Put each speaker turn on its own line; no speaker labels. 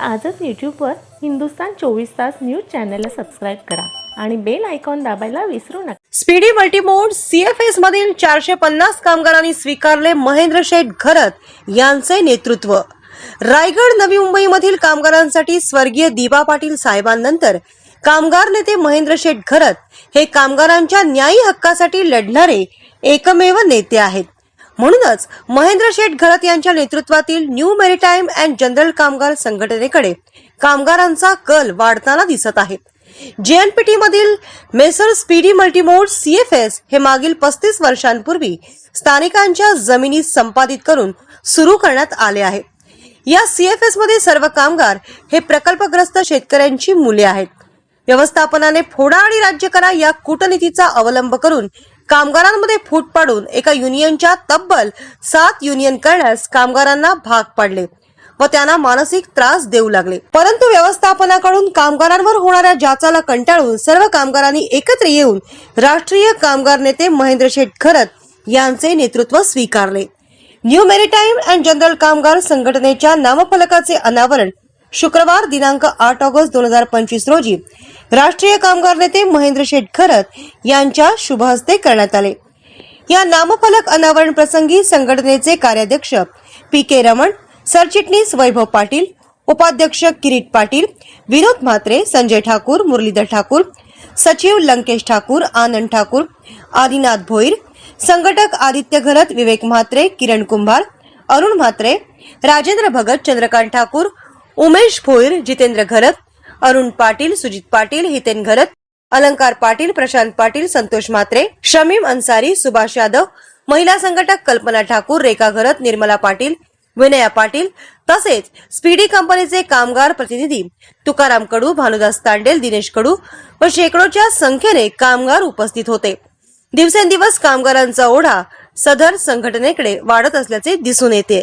आजच यूट्यूबवर हिंदुस्तान चोवीस तास न्यूज चॅनलला सबस्क्राईब करा आणि बेल आयकॉन दाबायला विसरू नका.
स्पीडी मल्टीमोड सीएफएस मधील चारशे पन्नास कामगारांनी स्वीकारले महेंद्र शेठ घरत यांचे नेतृत्व. रायगड नवी मुंबईमधील कामगारांसाठी स्वर्गीय दिबा पाटील साहेबांनंतर कामगार नेते महेंद्र शेठ घरत हे कामगारांच्या न्यायी हक्कासाठी लढणारे एकमेव नेते आहेत. म्हणूनच महेंद्र शेठ घरत यांच्या नेतृत्वातील न्यू मेरिटाईम अँड जनरल कामगार संघटनेकडे कामगारांचा कल वाढताना दिसत आहे. जेएनपीटी मधील मेसर स्पीडी मल्टीमोड सीएफएस हे मागील पस्तीस वर्षांपूर्वी स्थानिकांच्या जमिनी संपादित करून सुरू करण्यात आले आहे. या सीएफएसमध्ये सर्व कामगार हे प्रकल्पग्रस्त शेतकऱ्यांची मुले आहेत. व्यवस्थापनाने फोडा आणि राज्य करा या कूटनीतीचा अवलंब करून कामगारांमध्ये फूट पाडून एका युनियनच्या तब्बल सात युनियन करण्यास कामगारांना भाग पाडले व त्यांना मानसिक त्रास देऊ लागले. परंतु व्यवस्थापनाकडून कामगारांवर होणाऱ्या जाचाला कंटाळून सर्व कामगारांनी एकत्र येऊन राष्ट्रीय कामगार नेते महेंद्र शेठ खरत यांचे नेतृत्व स्वीकारले. न्यू मेरिटाईम अँड जनरल कामगार संघटनेच्या नामफलकाचे अनावरण शुक्रवार दिनांक आठ ऑगस्ट दोन हजार पंचवीस रोजी राष्ट्रीय कामगार नेते महेंद्र शेठ खरत यांच्या शुभ हस्ते करण्यात आले. या नामफलक अनावरण प्रसंगी संघटनेचे कार्याध्यक्ष पी के रमण सरचिटणीस वैभव पाटील उपाध्यक्ष किरीट पाटील विनोद म्हात्रे संजय ठाकूर मुरलीधर ठाकूर सचिव लंकेश ठाकूर आनंद ठाकूर आदिनाथ भोईर संघटक आदित्य घरत विवेक म्हात्रे किरण कुंभार अरुण म्हात्रे राजेंद्र भगत चंद्रकांत ठाकूर उमेश भोईर जितेंद्र घरत अरुण पाटील सुजित पाटील हितेन घरत अलंकार पाटील प्रशांत पाटील संतोष म्हात्रे शमीम अन्सारी सुभाष यादव महिला संघटक कल्पना ठाकूर रेखा घरत निर्मला पाटील विनया पाटील तसेच स्पीडी कंपनीचे कामगार प्रतिनिधी तुकाराम कडू भानुदास तांडेल दिनेश कडू व शेकडोच्या संख्येने कामगार उपस्थित होते. दिवसेंदिवस कामगारांचा ओढा सदर संघटनेकडे वाढत असल्याचे दिसून येते.